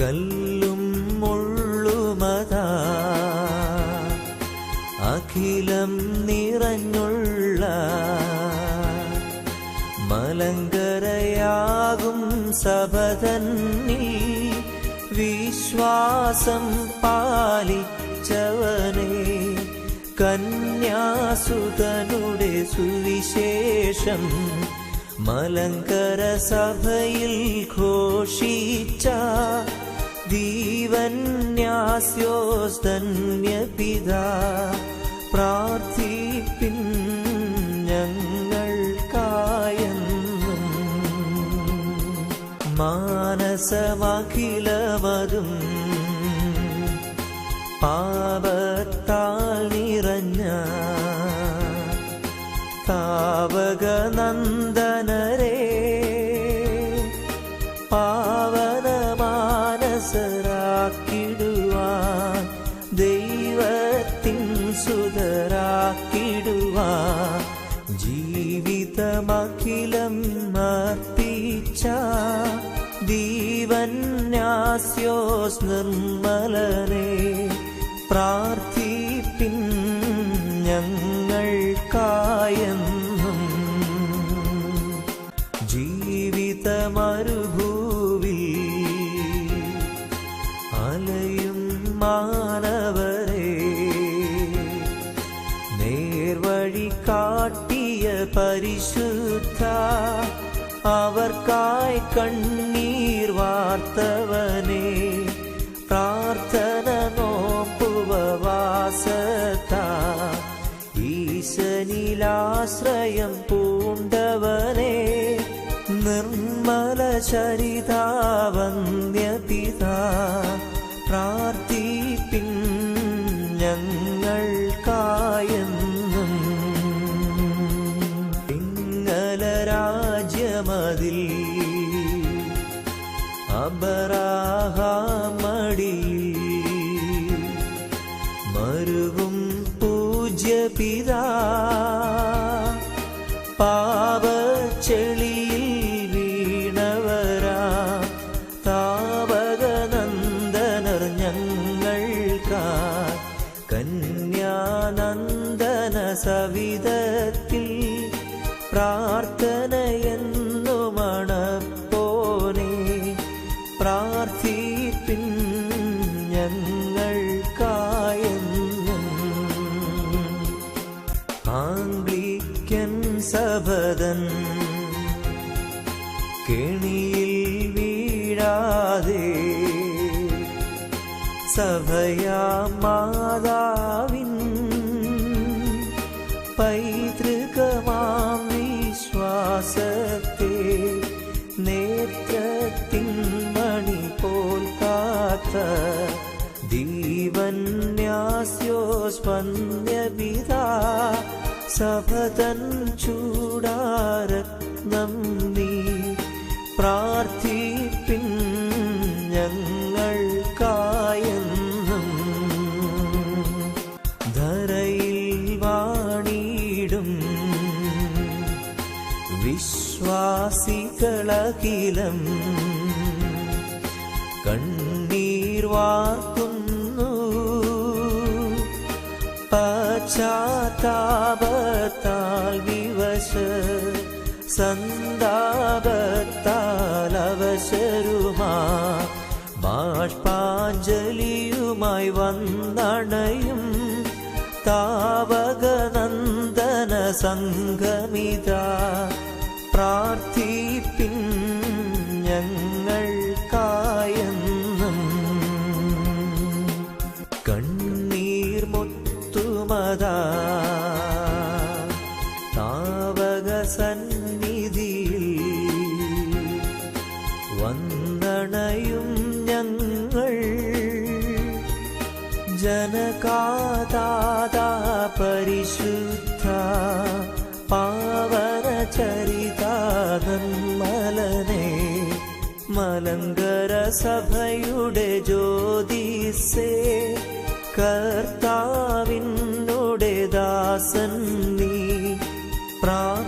കല്ലും മുള്ളുമതാ. അഖിലം നിറഞ്ഞുള്ള മലങ്കരയാകും സഭതന്നിൽ വിശ്വാസം പാലിച്ചവനെ കന്യാസുതനുടെ സുവിശേഷം. മലങ്കര സഭയിൽ ഘോഷിച്ച ദീവന്യാസ്യോസ് ധന്യപിതാ പ്രാർത്ഥിപ്പിൻ ഞങ്ങൾക്കായെന്നും. മാനസമഖിലവതും പാപത്താൽ സുതരാക്കിടുവാൻ ജീവിതമഖിലം അർപ്പിച്ച. ദീവന്യാസ്യോസ് നിർമ്മലനെ പ്രാർത്ഥിപ്പിൻ ഞങ്ങൾക്കായെന്നും. ജീവിതമരുഭൂവിൽ പരിശുദ്ധ അവർക്കായി കണ്ണീർ വാർത്തവനെ. പ്രാർത്ഥന നോമ്പുപവാസത്താ ഈശനിലാശ്രയം പൂണ്ടവനെ. നിർമ്മല ചരിതാവന്യപിത. പ്രാർത്ഥിപ്പിൻ ഞങ്ങൾക്കായെന്നും രാജ്യമതിൽ അബറാഹാമടിയിൽ മരുവും പൂജ്യപിതാ പാപച്ചെളിയിൽ ആംഗ്ലിക്കൻ സഭതൻ കെണിയിൽ വീഴാതെ സഭയാ മാതാവിൻ പൈതൃകമാം വിശ്വാസത്തെ നേത്രത്തിൻ മണി പോൽ കാത്ത ദീവന്യാസ്യോസ്പന്യപിതാ സഭതൻ ചൂടാരത്നം നീ പ്രാർത്ഥിപ്പിൻ ഞങ്ങൾക്കായെന്നും. ധരയിൽ വാണിടും. വിശ്വാസികളകിലം. കണ്ണീർ വാർക്കുന്നു പശ്ചാത്താപത്താൽ വിവശ സന്താപത്താൽ ബാഷ്പാഞ്ജലിയുമായി വന്നണയും താവകനന്ദന സംഗമിത. പ്രാർത്ഥിപ്പിൻ സന്നിധിയിൽ വന്നണയും ഞങ്ങൾ ജനകാതാതാ പരിശുദ്ധ പാവന ചരിതാനന്മലനെ മലങ്കര സഭയുടെ ജ്യോതിസേ കർത്താവിനുടെ ദാസൻ നീ പ്രാർത്ഥ